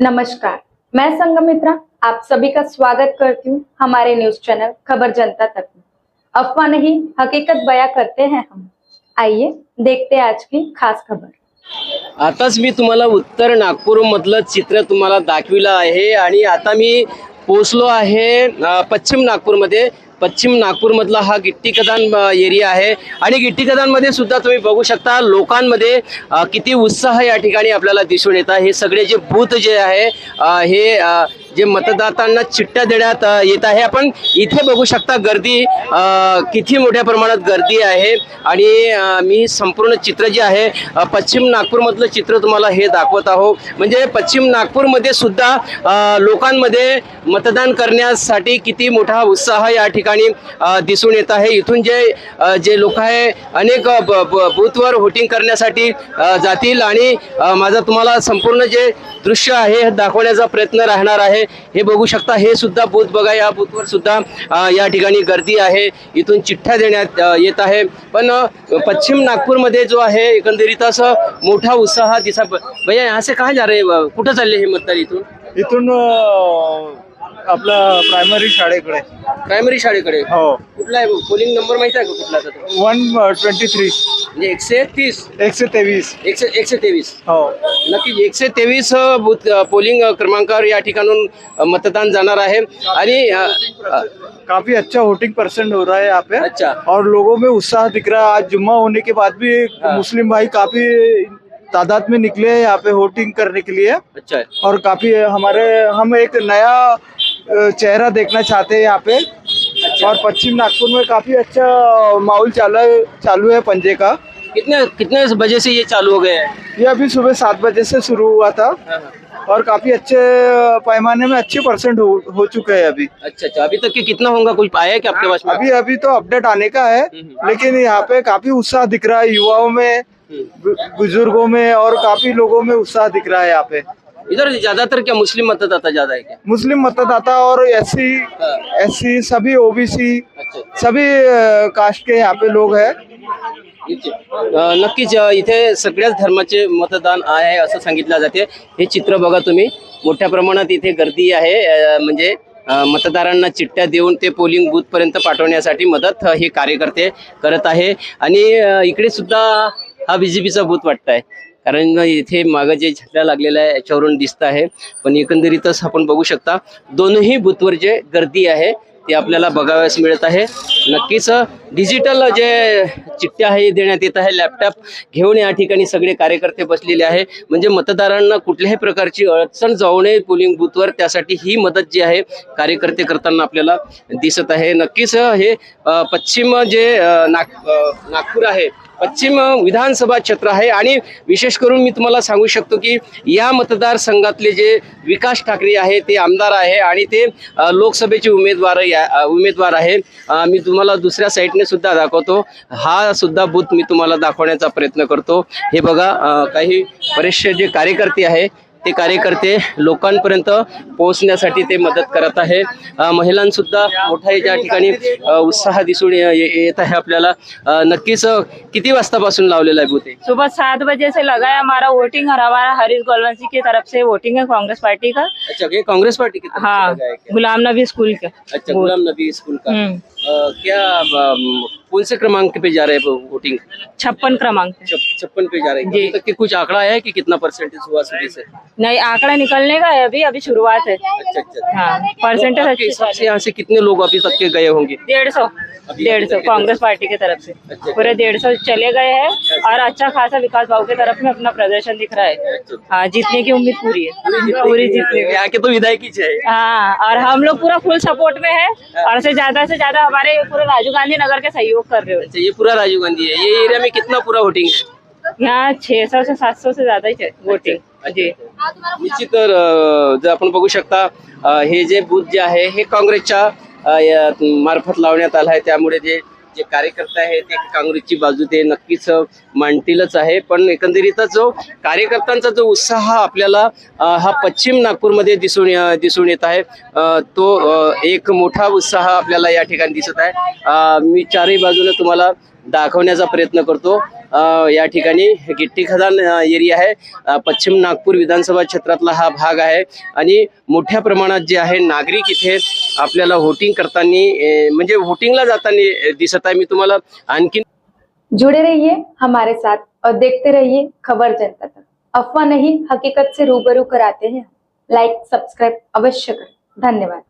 नमस्कार. मैं संगमित्रा आप सभी का स्वागत करती हूँ हमारे न्यूज चैनल खबर जनता तक में। अफवाह नहीं हकीकत बया करते हैं हम। आइए देखते हैं आज की खास खबर। आताच मी तुम्हाला उत्तर नागपूर मधलं चित्र तुम्हाला दाखविलं आहे आणि आता मी पोचलो आहे पश्चिम नागपूरमध्ये. पश्चिम नागपूरमधला हा गिट्टी कदान एरिया आहे. आणि गिट्टी कदानमध्ये सुद्धा तुम्ही बघू शकता लोकांमध्ये किती उत्साह या ठिकाणी आपल्याला दिसून येतात हे सगळे जे बूथ जे आहे हे जे मतदातांना चिठ्ठ्या देण्यात येत आहे. आपण इथे बघू शकता गर्दी किती मोठ्या प्रमाणात गर्दी आहे. आणि मी संपूर्ण चित्र जे आहे पश्चिम नागपूरमधलं चित्र तुम्हाला हे दाखवत आहो. म्हणजे पश्चिम नागपूरमध्ये सुद्धा लोकांमध्ये मतदान करण्यासाठी किती मोठा उत्साह या ठिकाणी दिसून येत आहे. इथून जे जे लोक आहे अनेक ब- ब- बूथवर व्होटिंग करण्यासाठी जातील. आणि माझा माझं तुम्हाला संपूर्ण जे दृश्य आहे हे दाखवण्याचा प्रयत्न राहणार आहे. हे बघू शकता हे सुद्धा बूथ बघा या बूथवर सुद्धा या ठिकाणी गर्दी आहे. इथून चिठ्ठ्या देण्यात येत आहे. पण पश्चिम नागपूरमध्ये जो आहे एकंदरीत असं मोठा उत्साह दिसा भैया असे काय जा रे कुठं चालले हे मतदार इथून? इथून आपला प्रायमरी शाळेकडे. प्रायमरी शाळेकडे? हो. कुठला आहे पोलिंग नंबर माहिती आहे का कुठला आता तो? वन ट्वेंटी थ्री म्हणजे एकशे तीस एकशे तेवीस. एकशे एकशे तेवीस. हो. नक्कीच एकशे तेवीस बूथ अ, पोलिंग अ, क्रमांकावर या ठिकाणून अ, मतदान जाणार आहे. आणि अ, अ, काफ़ी अच्छा वोटिंग परसेंट हो रहा है यहाँ पे। अच्छा। और लोगों में उत्साह दिख रहा है। आज जुम्मा होने के बाद भी हाँ। मुस्लिम भाई काफ़ी तादाद में निकले हैं यहाँ पे वोटिंग करने के लिए। अच्छा। और काफ़ी हमारे हम एक नया अ, चेहरा देखना चाहते हैं यहाँ पे। अच्छा। और पश्चिम नागपुर में काफ़ी अच्छा माहौल चालू है चालू है पंजे का। कितने कितने बजे से ये चालू हो गए हैं? ये अभी सुबह सात बजे से शुरू हुआ था। और काफ़ी अच्छे पैमाने में अच्छे परसेंट हो, हो चुके हैं अभी। अच्छा अच्छा। अभी तक के कितना होगा? कुछ आया है क्या आपके पास अभी अभी तो अपडेट आने का है हम्म। लेकिन यहाँ पे काफ़ी उत्साह दिख रहा है युवाओं में हम्म। बुज़ुर्गों में और काफ़ी लोगों में उत्साह दिख रहा है यहाँ पे। इधर ज्यादातर क्या मुस्लिम मतदाता ज्यादा है क्या? मुस्लिम मतदाता और एस सी। एस सी सभी ओबीसी अच्छा। सभी कास्ट के यहाँ पे लोग हैं। नक्कीच इथे सगळ्याच धर्माचे मतदान आहे असं सांगितलं जाते. हे चित्र बघा तुम्ही. मोठ्या प्रमाणात इथे गर्दी आहे. म्हणजे मतदारांना चिठ्ठ्या देऊन ते पोलिंग बूथ पर्यंत पाठवण्यासाठी मदत हे कार्यकर्ते करत आहे. आणि इकडे सुद्धा हा बीजेपीचा बूथ वाटत आहे कारण इथे मागं जे झटला लागलेला आहे याच्यावरून दिसत आहे. पण एकंदरीतच आपण बघू शकता दोनही बूथवर जे गर्दी आहे ते आपल्याला बघाव्यास मिळत आहे. नक्कीच डिजिटल जे चिठ्ठ्या आहे देण्यात येत आहे लॅपटॉप घेऊन या ठिकाणी सगळे कार्यकर्ते बसलेले आहे. म्हणजे मतदारांना कुठल्याही प्रकारची अडचण जाऊ नये पोलिंग बूथवर त्यासाठी ही मदत जी आहे कार्यकर्ते करताना आपल्याला दिसत आहे. नक्कीच हे पश्चिम जे नाग नागपूर आहे पश्चिम विधानसभा क्षेत्र आहे आणि विशेष करून मी तुम्हाला सांगू शकतो की या मतदारसंघातले जे विकास ठाकरे आहे ते आमदार आहे आणि ते लोकसभेचे उमेदवार या- उमेदवार आहे. मी तुम्हाला दुसऱ्या साईडने सुद्धा दाखवतो. हा सुद्धा बूथ मी तुम्हाला दाखवण्याचा प्रयत्न करतो. हे बघा काही बरेचसे जे कार्यकर्ते आहे ते कार्यकर्ते लोकांपर्यंत पोहोचण्यासाठी ते मदत करत आहे. महिलांसुद्धा मोठा या ठिकाणी उत्साह दिसून येत आहे आपल्याला. नक्कीच किती वाजतापासून लावलेला आहे बुथे सुबह सात बजे से लगा है हमारा वोटिंग और हमारा हरीश गोलवंशी की तरफ से वोटिंग है कांग्रेस पार्टी का। अच्छा ये कांग्रेस पार्टी की तरफ से हाँ लगा है क्या? गुलाम नबी स्कूल का। अच्छा गुलाम नबी स्कूल का। क्या कौन से क्रमांक पे जा रहे हैं वोटिंग छप्पन क्रमांक छप्पन पे जा रहे हैं। तक के कुछ आंकड़ा है कि कितना परसेंटेज हुआ सुबह से? नहीं आंकड़ा निकलने का है अभी अभी शुरुआत है। अच्छा अच्छा हाँ तो परसेंटेज अच्छी से यहाँ से कितने लोग अभी तक के गए होंगे? डेढ़ सौ डेढ़ सौ कांग्रेस पार्टी की तरफ़ से। अच्छा। पूरे डेढ़ सौ चले गए हैं और अच्छा खासा विकास भाव की तरफ़ में अपना प्रदर्शन दिख रहा है। अच्छा। हाँ जीतने की उम्मीद पूरी है। पूरी जीतने की यहाँ के तो विधायक ही है हाँ और हम लोग पूरा फुल सपोर्ट में है। और से ज़्यादा से ज़्यादा हमारे पूरे राजीव गांधी नगर के सहयोग कर रहे हो। अच्छा ये पूरा राजीव गांधी है। ये एरिया में कितना पूरा वोटिंग है? यहाँ छह सौ से सात सौ से ज्यादा वोटिंग जी। निश्चित तर अ, जर आपण बघू शकता अ, हे जे बूथ जे आहे हे काँग्रेसच्या अ, या मार्फत लावण्यात आलं आहे. त्यामुळे जे जे कार्यकर्ते आहे ते काँग्रेसची बाजू ते नक्कीच मांडतीलच आहे. पण एकंदरीतच जो कार्यकर्त्यांचा जो उत्साह आपल्याला हा पश्चिम नागपूरमध्ये दिसून दिसून येत आहे. तो एक मोठा उत्साह आपल्याला या ठिकाणी दिसत आहे. मी चारही बाजूने तुम्हाला दाखवण्याचा प्रयत्न करतो. या ठिकाणी गिट्टी खदान एरिया आहे. पश्चिम नागपूर विधानसभा क्षेत्रातला हा भाग आहे. आणि मोठ्या प्रमाणात जे आहे नागरिक इथे आपल्याला व्होटिंग करताना म्हणजे व्होटिंगला जाताना दिसत आहे. मी तुम्हाला आणखी जुड़े रहिए हमारे साथ और देखते रहिए खबर जनता तक. अफवाह नहीं हकीकत से रूबरू कराते हैं लाइक सब्सक्राइब अवश्य करें. धन्यवाद.